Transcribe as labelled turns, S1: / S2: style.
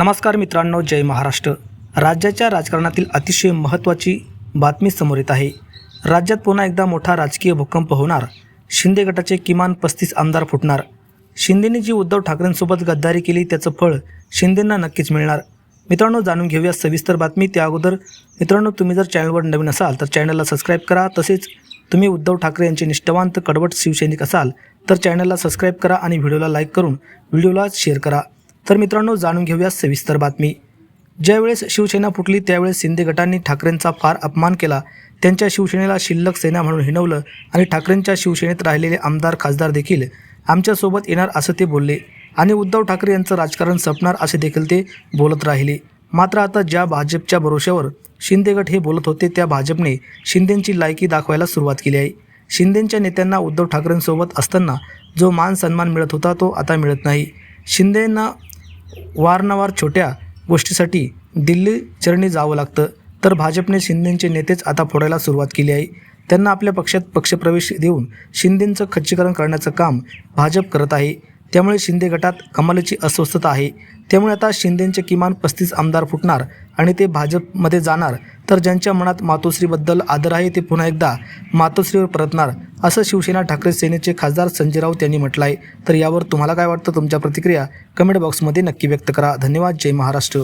S1: नमस्कार मित्रांनो जय महाराष्ट्र. राज्याच्या राजकारणातील अतिशय महत्त्वाची बातमी समोर येत आहे. राज्यात पुन्हा एकदा मोठा राजकीय भूकंप होणार. शिंदे गटाचे किमान पस्तीस आमदार फुटणार. शिंदेने जी उद्धव ठाकरेंसोबत गद्दारी केली त्याचं फळ शिंदेंना नक्कीच मिळणार. मित्रांनो जाणून घेऊया सविस्तर बातमी. त्या अगोदर मित्रांनो तुम्ही जर चॅनलवर नवीन असाल तर चॅनलला सबस्क्राईब करा. तसेच तुम्ही उद्धव ठाकरे यांचे निष्ठावंत कडवट शिवसैनिक असाल तर चॅनलला सबस्क्राईब करा आणि व्हिडिओला लाईक करून व्हिडिओला शेअर करा. तर मित्रांनो जाणून घेऊया सविस्तर बातमी. ज्यावेळेस शिवसेना फुटली त्यावेळेस शिंदे गटांनी ठाकरेंचा फार अपमान केला. त्यांच्या शिवसेनेला शिल्लक सेना म्हणून हिणवलं आणि ठाकरेंच्या शिवसेनेत राहिलेले आमदार खासदार देखील आमच्यासोबत येणार असं ते बोलले. आणि उद्धव ठाकरे यांचं राजकारण संपणार असे देखील ते बोलत राहिले. मात्र आता ज्या भाजपच्या भरोश्यावर शिंदे गट हे बोलत होते त्या भाजपने शिंदेंची लायकी दाखवायला सुरुवात केली आहे. शिंदेंच्या नेत्यांना उद्धव ठाकरेंसोबत असताना जो मान सन्मान मिळत होता तो आता मिळत नाही. शिंदेंना वारंवार छोट्या गोष्टीसाठी दिल्ली चरणी जावं लागतं. तर भाजपने शिंदेंचे नेतेच आता फोडायला सुरुवात केली आहे. त्यांना आपल्या पक्षात पक्षप्रवेश देऊन शिंदेंचं खच्चीकरण करण्याचं काम भाजप करत आहे. त्यामुळे शिंदे गटात कमालीची अस्वस्थता आहे. त्यामुळे आता शिंदेंचे किमान पस्तीस आमदार फुटणार आणि ते भाजपमध्ये जाणार. तर ज्यांच्या मनात मातोश्रीबद्दल आदर आहे ते पुन्हा एकदा मातोश्रीवर परतणार. असं शिवसेना ठाकरे सेनेचे खासदार संजय राऊत यांनी म्हटलं आहे तर यावर तुम्हाला काय वाटतं? तुमच्या प्रतिक्रिया कमेंट बॉक्समध्ये नक्की व्यक्त करा. धन्यवाद. जय महाराष्ट्र.